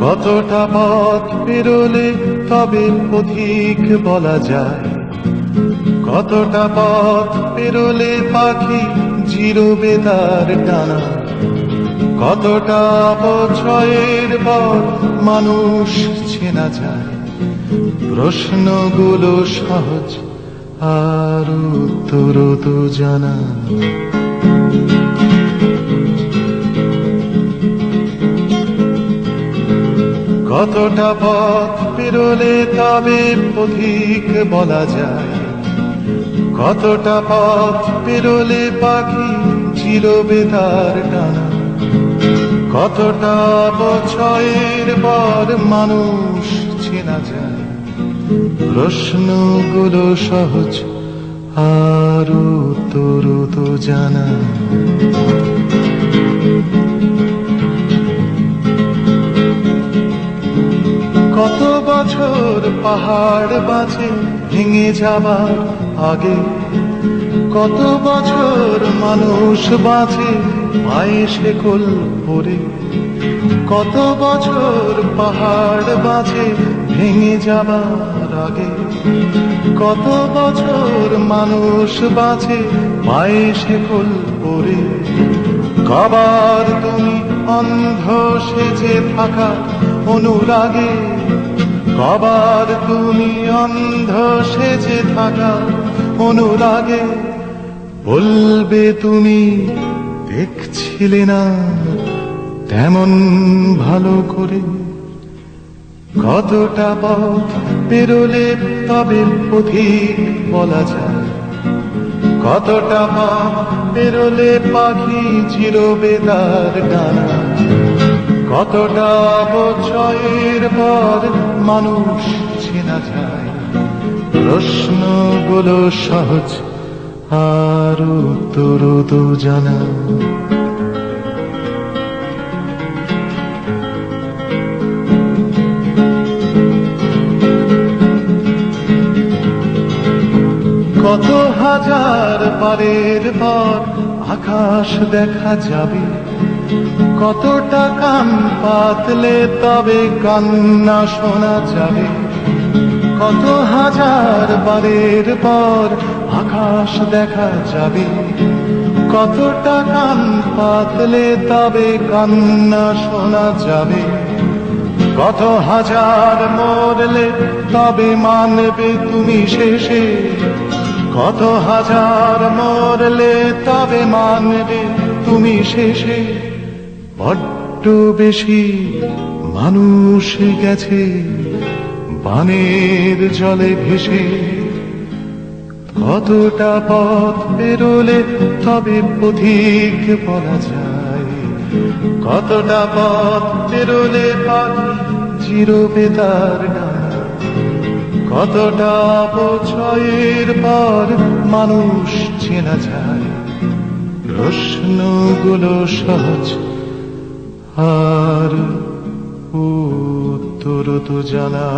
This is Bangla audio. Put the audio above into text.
কতটা পথ পেরোলে তবে পথিক বলা যায়। কতটা পথ পেরোলে পাখি জিরোবে তার টানা। কতটা অপচয়ের পর মানুষ চেনা যায়। প্রশ্নগুলো সহজ আর উত্তর তো জানা কতটা পথ পেরোলে তবে পথিক বলা যায়। কতটা পথ পেরোলে পাখি চিরবে তার টানা। কতটা বছরের পর মানুষ চেনা যায়। প্রশ্নগুলো সহজ আর উত্তর তো জানা। কত বছর পাহাড় বাঁচে ভেঙে যাবার আগে? কত বছর মানুষ বাঁচে পায়ে শেকল পরে? কত বছর পাহাড় বাঁচে ভেঙে যাবার আগে কত বছর মানুষ বাঁচে, পায়ে শেকল পরে। কবার তুমি অন্ধ সেজে থাকা অনুরাগে, কবার তুমি অন্ধ সেজে থাকা অনুরাগে। বলবে তুমি, দেখছিলে না তেমন ভালো করে। কতটা পথ পেরোলে তবে পথিক বলা যায়। কতটা পথ পেরোলে পাখি চিরবে তার ডানা। কতটা বছরের পর মানুষ চেনা যায়। প্রশ্নগুলো সহজ আর উত্তর তো জানা। কত হাজার পারের পর আকাশ দেখা যাবে। কতটা কান পাতলে তবে কান্না শোনা যাবে। কত হাজার বারের পর আকাশ দেখা যাবে। কতটা কান পাতলে তবে কান্না শোনা যাবে। কত হাজার মরলে তবে মানবে তুমি শেষে। কত হাজার মরলে তবে মানবে তুমি শেষে। বড্ড বেশি মানুষ গেছে বানের জলে ভেসে। কতটা পথ পেরোলে তবে পথিক বলা যায়। কতটা পথ পেরোলে পাখি চিরবে তার ডানা কতটা বছরের পর মানুষ চেনা যায়। প্রশ্নগুলো সহজ আর উত্তর তো জানা।